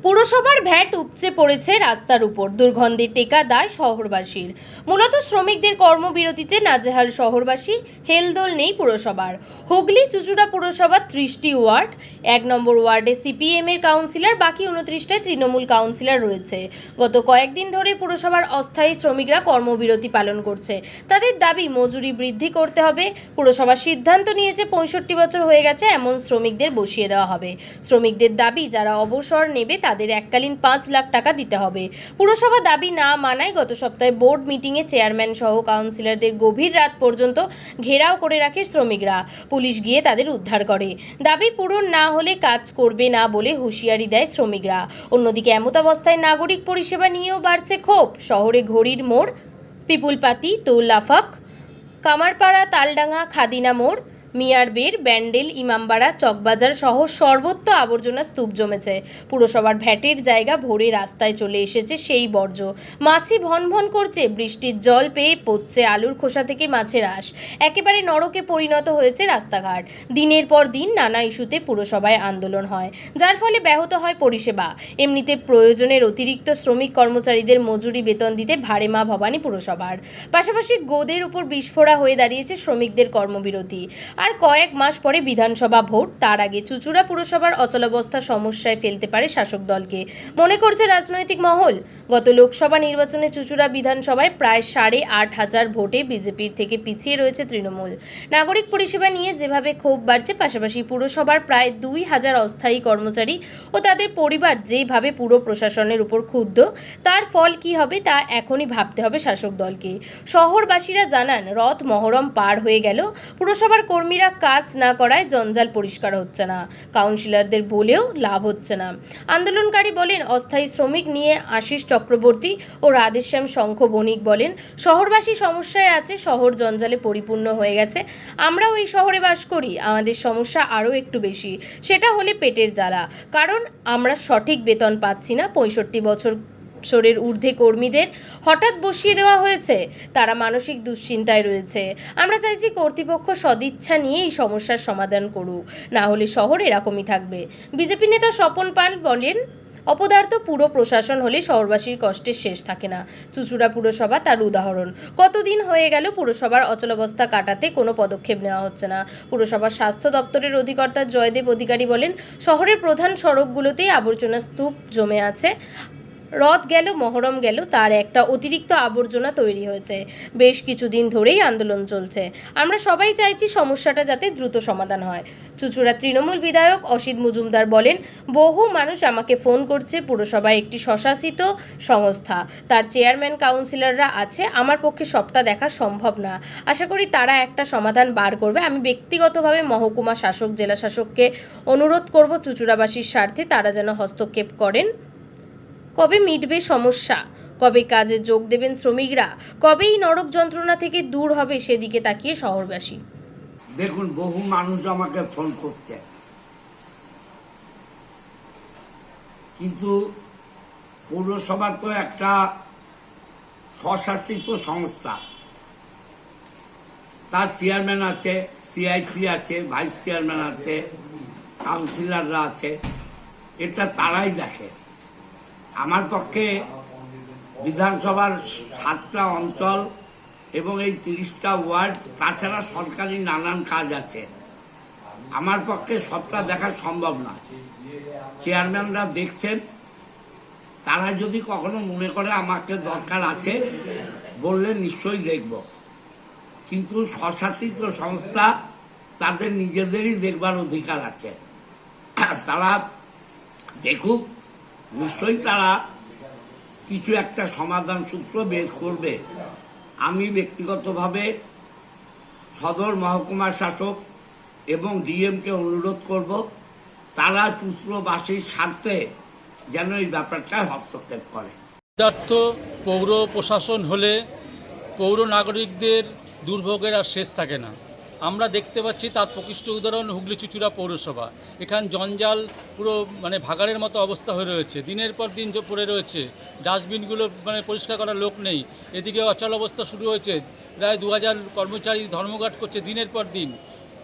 뽀로 পুরসভার ভ্যাট উপচে পড়েছে রাস্তার উপর। দুর্গন্ধের টেকা দায় শহরবাসীর। মূলত শ্রমিকদের কর্মবিরতিতে নাজেহাল শহরবাসী, হেলদোল নেই পুরসভার। হুগলি চুচুড়া পুরসভার ত্রিশটি ওয়ার্ড, এক নম্বর ওয়ার্ডে সিপিএম এর কাউন্সিলর, বাকি উনত্রিশটায় তৃণমূল কাউন্সিলর রয়েছে। গত কয়েকদিন ধরে পুরসভার অস্থায়ী শ্রমিকরা কর্মবিরতি পালন করছে। তাদের দাবি, মজুরি বৃদ্ধি করতে হবে। পুরসভা সিদ্ধান্ত নিয়েছে পঁয়ষট্টি বছর হয়ে গেছে, এমন শ্রমিকদের বসিয়ে দেওয়া হবে। শ্রমিকদের দাবি, যারা অবসর নেবে তাদের এককালীন পাঁচ লাখ টাকা দিতে হবে। পুরসভা দাবি না মানায় গত সপ্তাহে বোর্ড মিটিংয়ে চেয়ারম্যান সহ কাউন্সিলরদের গভীর রাত পর্যন্ত ঘেরাও করে রাখে শ্রমিকরা। পুলিশ গিয়ে তাদের উদ্ধার করে। দাবি পূরণ না হলে কাজ করবে না বলে হুঁশিয়ারি দেয় শ্রমিকরা। অন্যদিকে এমতাবস্থায় নাগরিক পরিষেবা নিয়েও বাড়ছে ক্ষোভ। শহরে ঘড়ির মোড়, পিপুলপাতি তৌলাফাক কামারপাড়া, তালডাঙ্গা, খাদিনা মোড় মিয়ারবের ব্যান্ডেল, ইমামবাড়া, চকবাজার সহ সর্বত্র আবর্জনা স্তূপ জমেছে। পুরসভার ভ্যাটের জায়গা ভরে রাস্তায় চলে এসেছে সেই বর্জ্য। মাছি ভন ভন করছে, বৃষ্টির জল পেয়ে পড়ছে আলুর খোসা থেকে মাছের আঁশ। একেবারে নরকে পরিণত হয়েছে রাস্তাঘাট। দিনের পর দিন নানা ইস্যুতে পুরসভায় আন্দোলন হয়, যার ফলে ব্যাহত হয় পরিষেবা। এমনিতে প্রয়োজনের অতিরিক্ত শ্রমিক কর্মচারীদের মজুরি বেতন দিতে ভারে মা ভবানী পুরসভার। পাশাপাশি গোদের উপর বিস্ফোরা হয়ে দাঁড়িয়েছে শ্রমিকদের কর্মবিরতি। আর কয়েক মাস পরে বিধানসভা ভোট, তার আগে চুচুড়া পুরসভার অচলাবস্থা সমস্যায় ফেলতে পারে শাসক দলকে। মনে করছে রাজনৈতিক মহল, গত লোকসভা নির্বাচনে চুচুড়া বিধানসভায় প্রায় সাড়ে আট হাজার ভোটে বিজেপির থেকে পিছিয়ে রয়েছে তৃণমূল। নাগরিক পরিষেবা নিয়ে যেভাবে ক্ষোভ বাড়ছে, পাশাপাশি পুরসভার প্রায় দুই হাজার অস্থায়ী কর্মচারী ও তাদের পরিবার যেভাবে পুরো প্রশাসনের উপর ক্ষুব্ধ, তার ফল কি হবে তা এখনই ভাবতে হবে শাসক দলকে। শহরবাসীরা জানান, রথ মহরম পার হয়ে গেল, পুরসভার কর্মীরা কাজ না করায় জঞ্জাল পরিষ্কার হচ্ছে না। কাউন্সিলরদের বলেও লাভ হচ্ছে না। আন্দোলনকারী বলেন, অস্থায়ী শ্রমিক নিয়ে আশিস চক্রবর্তী ও রাধেশ্যাম শঙ্খ বণিক বলেন, শহরবাসী সমস্যায় আছে, শহর জঞ্জালে পরিপূর্ণ হয়ে গেছে। আমরাও এই শহরে বাস করি, আমাদের সমস্যা আরও একটু বেশি। সেটা হলে পেটের জ্বালা। কারণ আমরা সঠিক বেতন পাচ্ছি না, পঁয়ষট্টি বছর বছরের ঊর্ধ্বে কর্মীদের হঠাৎ বসিয়ে দেওয়া হয়েছে। তারা মানসিক দুশ্চিন্তায় রয়েছে। আমরা চাইছি কর্তৃপক্ষ সদিচ্ছা নিয়ে এই সমস্যার সমাধান করুক। না হলে শহর এরকমই থাকবে। বিজেপি নেতা স্বপন পাল বলেন, অপদার্থ পুরো প্রশাসন হলে শহরবাসীর কষ্টের শেষ থাকে না। চুচুড়া পুরসভা তার উদাহরণ। কতদিন হয়ে গেল পুরসভার অচলাবস্থা কাটাতে কোনো পদক্ষেপ নেওয়া হচ্ছে না। পুরসভার স্বাস্থ্য দপ্তরের অধিকর্তা জয়দেব অধিকারী বলেন, শহরের প্রধান সড়কগুলোতেই আবর্জনা স্তূপ জমে আছে। রথ গেল, মহরম গেল, তার একটা অতিরিক্ত আবর্জনা তৈরি হয়েছে। বেশ কিছুদিন ধরেই আন্দোলন চলছে। আমরা সবাই চাইছি সমস্যাটা যাতে দ্রুত সমাধান হয়। চুচুড়া তৃণমূল বিধায়ক অসিত মজুমদার বলেন, বহু মানুষ আমাকে ফোন করছে, পুরসভায় একটি স্বশাসিত সংস্থা। তার চেয়ারম্যান কাউন্সিলররা আছে, আমার পক্ষে সবটা দেখা সম্ভব না। আশা করি তারা একটা সমাধান বার করবে। আমি ব্যক্তিগতভাবে মহকুমা শাসক, জেলা শাসককে অনুরোধ করব চুচুড়াবাসীর স্বার্থে তারা যেন হস্তক্ষেপ করেন। কবে মিটবে সমস্যা? কবে কাজে যোগ দেবেন শ্রমিকরা? কবেই নরক যন্ত্রণা থেকে দূর হবে সেদিকে তাকিয়ে শহরবাসী। দেখুন, বহু মানুষ আমাকে ফোন করছে। কিন্তু পৌরসভা তো একটা স্বশাসিত সংস্থা। তার চেয়ারম্যান আছে সিআইসি আছে ভাইস চেয়ারম্যান আছে কাউন্সিলররা আছে। এটা তারাই দেখে। আমার পক্ষে বিধানসভার সাতটা অঞ্চল এবং এই তিরিশটা ওয়ার্ড, তাছাড়া সরকারি নানান কাজ আছে। আমার পক্ষে সবটা দেখা সম্ভব নয়। চেয়ারম্যানরা দেখছেন, তারা যদি কখনো মনে করে আমাকে দরকার আছে, বললে নিশ্চয়ই দেখব। কিন্তু স্বশাসিত সংস্থা তাদের নিজেদেরই দেখবার অধিকার আছে। তারা দেখুক নিশ্চয়ই তারা কিছু একটা সমাধান সূত্র বের করবে। আমি ব্যক্তিগতভাবে সদর মহকুমা শাসক এবং ডিএমকে অনুরোধ করব, তারা চুচরোবাসীর স্বার্থে যেন এই ব্যাপারটা হস্তক্ষেপ করে। পদার্থ পৌর প্রশাসন হলে পৌর নাগরিকদের দুর্ভোগের আর শেষ থাকে না। আমরা দেখতে পাচ্ছি তার প্রকৃষ্ট উদাহরণ হুগলি চুচুড়া পৌরসভা। এখান জঞ্জাল পুরো মানে ভাগাড়ের মতো অবস্থা হয়ে রয়েছে। দিনের পর দিন যে পড়ে রয়েছে, ডাস্টবিনগুলো মানে পরিষ্কার করার লোক নেই। এদিকে অচল অবস্থা শুরু হয়েছে, প্রায় দু হাজার কর্মচারী ধর্মঘট করছে দিনের পর দিন।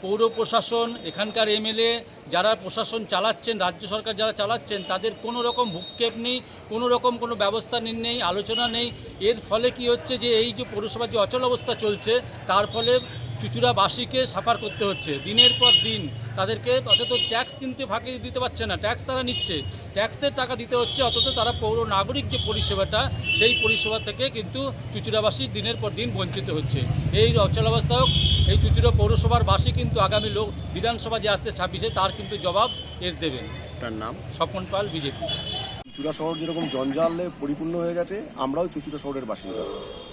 পৌর প্রশাসন, এখানকার এমএলএ যারা প্রশাসন চালাচ্ছেন, রাজ্য সরকার যারা চালাচ্ছেন, তাদের কোনো রকম ভূক্ষেপ নেই, কোনো রকম কোনো ব্যবস্থা নেই, আলোচনা নেই। এর ফলে কি হচ্ছে যে, এই যে পৌরসভার যে অচল অবস্থা চলছে, তার ফলে চুচুড়াবাসীকে সাফার করতে হচ্ছে। দিনের পর দিন তাদেরকে অথচ ট্যাক্স কিনতে ফাঁকি দিতে পারছে না। ট্যাক্স তারা নিচ্ছে। ট্যাক্সের টাকা দিতে হচ্ছে অথচ তারা পৌর নাগরিক যে পরিষেবাটা সেই পরিষেবা থেকে কিন্তু চুচুড়াবাসী দিনের পর দিন বঞ্চিত হচ্ছে। এই অচলাবস্থাও এই চুচুড়া পৌরসভার বাসী কিন্তু আগামী লোক বিধানসভা যে আসছে ছাব্বিশে তার কিন্তু জবাব এর দেবেন। তার নাম? স্বপন পাল বিজেপি। চুচুড়া শহর যেরকম জঞ্জালে পরিপূর্ণ হয়ে গেছে, আমরাও চুচুড়া শহরের বাসিন্দা।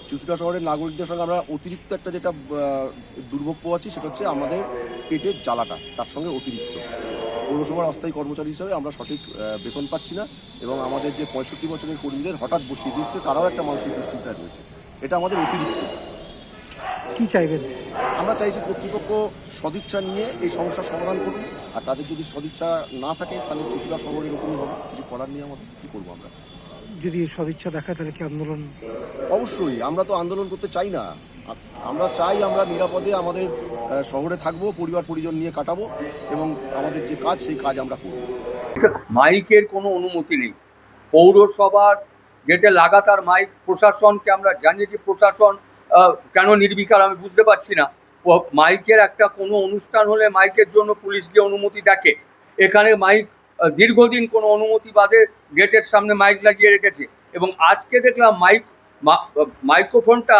চুচুড়া শহরের নাগরিকদের সঙ্গে আমরা অতিরিক্ত একটা যেটা দুর্ভোগ পোয়াচ্ছি সেটা হচ্ছে আমাদের পেটের জ্বালাটা, তার সঙ্গে অতিরিক্ত। পৌরসভার অস্থায়ী কর্মচারী হিসাবে আমরা সঠিক বেতন পাচ্ছি না এবং আমাদের যে পঁয়ষট্টি বছরের কর্মীদের হঠাৎ বসিয়ে দিচ্ছে তারাও একটা মানসিক দুশ্চিন্তায় রয়েছে। এটা আমাদের অতিরিক্ত। কি চাইবেন? আমরা চাইছি কর্তৃপক্ষ সদিচ্ছা নিয়ে এই সমস্যার সমাধান করুন আর তাদের যদি সদিচ্ছা না থাকে তাহলে চুচুড়া শহর এরকমই হবে। কিছু করার নিয়ে আমাদের কী করব আমরা? যদি সদিচ্ছা দেখায় তাহলে কি আন্দোলন? অবশ্যই আমরা তো আন্দোলন করতে চাই না। আমরা চাই আমরা নিরাপদে আমাদের শহরে থাকব পরিবার পরিজন নিয়ে কাটাবো এবং আমাদের যে কাজ সেই কাজ আমরা করব। মাইকের কোনো অনুমতি নেই। পৌরসভার যেটা লাগাতার মাইক প্রশাসনকে আমরা জানি যে প্রশাসন কেন নির্বিকার আমি বুঝতে পারছি না। মাইকের একটা কোনো অনুষ্ঠান হলে মাইকের জন্য পুলিশ গিয়ে অনুমতি ডাকে এখানে মাইক দীর্ঘদিন কোনো অনুমতি বাদে গেটের সামনে মাইক লাগিয়ে রেখেছে। এবং আজকে দেখলাম মাইক মাইক্রোফোনটা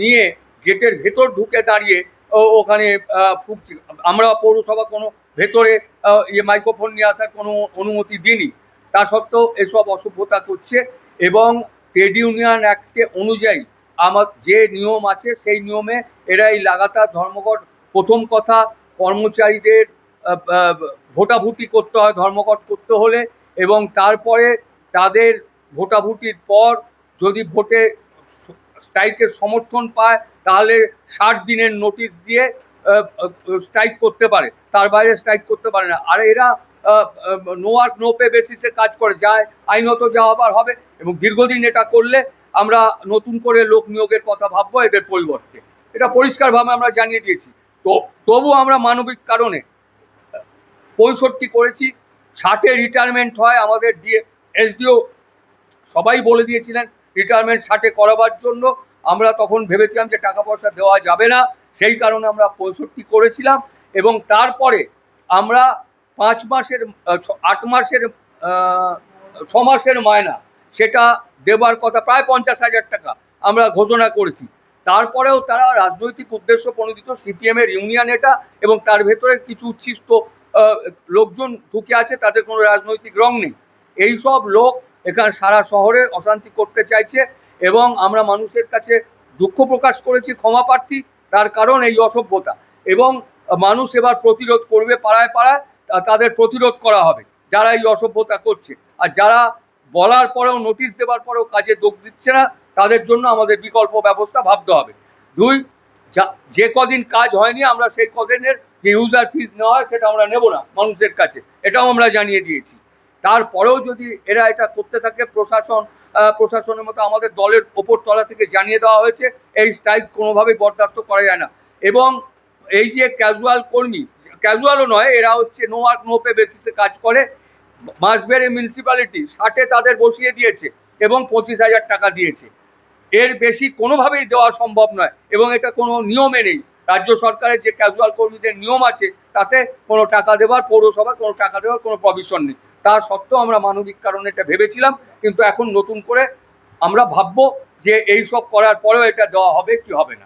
নিয়ে গেটের ভেতর ঢুকে দাঁড়িয়ে ওখানে ফুঁকছে আমরা পৌরসভা কোনো ভেতরে ইয়ে মাইক্রোফোন নিয়ে আসার কোনো অনুমতি দিইনি। তা সত্ত্বেও এসব অসভ্যতা করছে এবং ট্রেড ইউনিয়ন অ্যাক্টে অনুযায়ী আমার যে নিয়ম আছে, সেই নিয়মে এরা এই লাগাতার ধর্মঘট। প্রথম কথা, কর্মচারীদের ভোটাভুটি করতে হয়, ধর্মঘট করতে হলে। এবং তারপরে তাদের ভোটাভুটির পর যদি ভোটে স্ট্রাইকের সমর্থন পায়, তাহলে ষাট দিনের নোটিশ দিয়ে স্ট্রাইক করতে পারে। তার বাইরে স্ট্রাইক করতে পারে না। আর এরা নো ওয়ার্ক নো পে বেসিসে কাজ করে। যায়, আইনত যা হবার হবে এবং দীর্ঘদিন এটা করলে আমরা নতুন করে লোক নিয়োগের কথা ভাববো এদের পরিবর্তে। এটা পরিষ্কারভাবে আমরা জানিয়ে দিয়েছি। তো, তবু আমরা মানবিক কারণে পঁয়ষট্টি করেছি, ষাটে রিটায়ারমেন্ট হয় আমাদের দিয়ে এসডিও সবাই বলে দিয়েছিলেন রিটায়ারমেন্ট ষাটে করাবার জন্য। আমরা তখন ভেবেছিলাম যে টাকা পয়সা দেওয়া যাবে না, সেই কারণে আমরা পঁয়ষট্টি করেছিলাম এবং তারপরে আমরা পাঁচ মাসের আট মাসের ছ মাসের মায়না সেটা দেবার কথা প্রায় পঞ্চাশ হাজার টাকা আমরা ঘোষণা করেছি। তারপরেও তারা রাজনৈতিক উদ্দেশ্য প্রণোদিত সিপিএম এর ইউনিয়ন এটা এবং তার ভেতরে কিছু উচ্ছিষ্ট লোকজন ঢুকে আছে, তাদের কোনো রাজনৈতিক রং নেই। এই সব লোক এখানে সারা শহরে অশান্তি করতে চাইছে এবং আমরা মানুষের কাছে দুঃখ প্রকাশ করেছি, ক্ষমা প্রার্থী, তার কারণ এই অসভ্যতা। এবং মানুষ এবার প্রতিরোধ করবে পাড়ায় পাড়ায় তাদের প্রতিরোধ করা হবে, যারা এই অসভ্যতা করছে। আর যারা বলার পরেও নোটিশ দেওয়ার পরেও কাজে যোগ দিচ্ছে না, তাদের জন্য আমাদের বিকল্প ব্যবস্থা ভাবতে হবে। দুই, যা- কদিন কাজ হয়নি, আমরা সেই কদিনের যে ইউজার ফিজ নেওয়া হয়, সেটা আমরা নেব না মানুষের কাছে। এটাও আমরা জানিয়ে দিয়েছি। তারপরেও যদি এরা এটা করতে থাকে, প্রশাসন প্রশাসনের মতো আমাদের দলের ওপর তলা থেকে জানিয়ে দেওয়া হয়েছে, এই স্ট্রাইক কোনোভাবেই বরদাস্ত করা যায় না। এবং এই যে ক্যাজুয়াল কর্মী ক্যাজুয়ালও নয়, এরা হচ্ছে নো ওয়ার্ক নো পে বেসিসে কাজ করে মাসবের মিউনিসিপ্যালিটি ষাটে তাদের বসিয়ে দিয়েছে এবং পঁচিশ হাজার টাকা দিয়েছে। এর বেশি কোনোভাবেই দেওয়া সম্ভব নয় এবং এটা কোনো নিয়মে নেই। রাজ্য সরকারের যে ক্যাজুয়াল কর্মীদের নিয়ম আছে, তাতে কোনো টাকা দেওয়ার পৌরসভা, কোনো টাকা দেওয়ার কোনো প্রভিশন নেই। তা সত্ত্বেও আমরা মানবিক কারণে এটা ভেবেছিলাম, কিন্তু এখন নতুন করে আমরা ভাববো যে এই সব করার পরেও এটা দেওয়া হবে কি হবে না।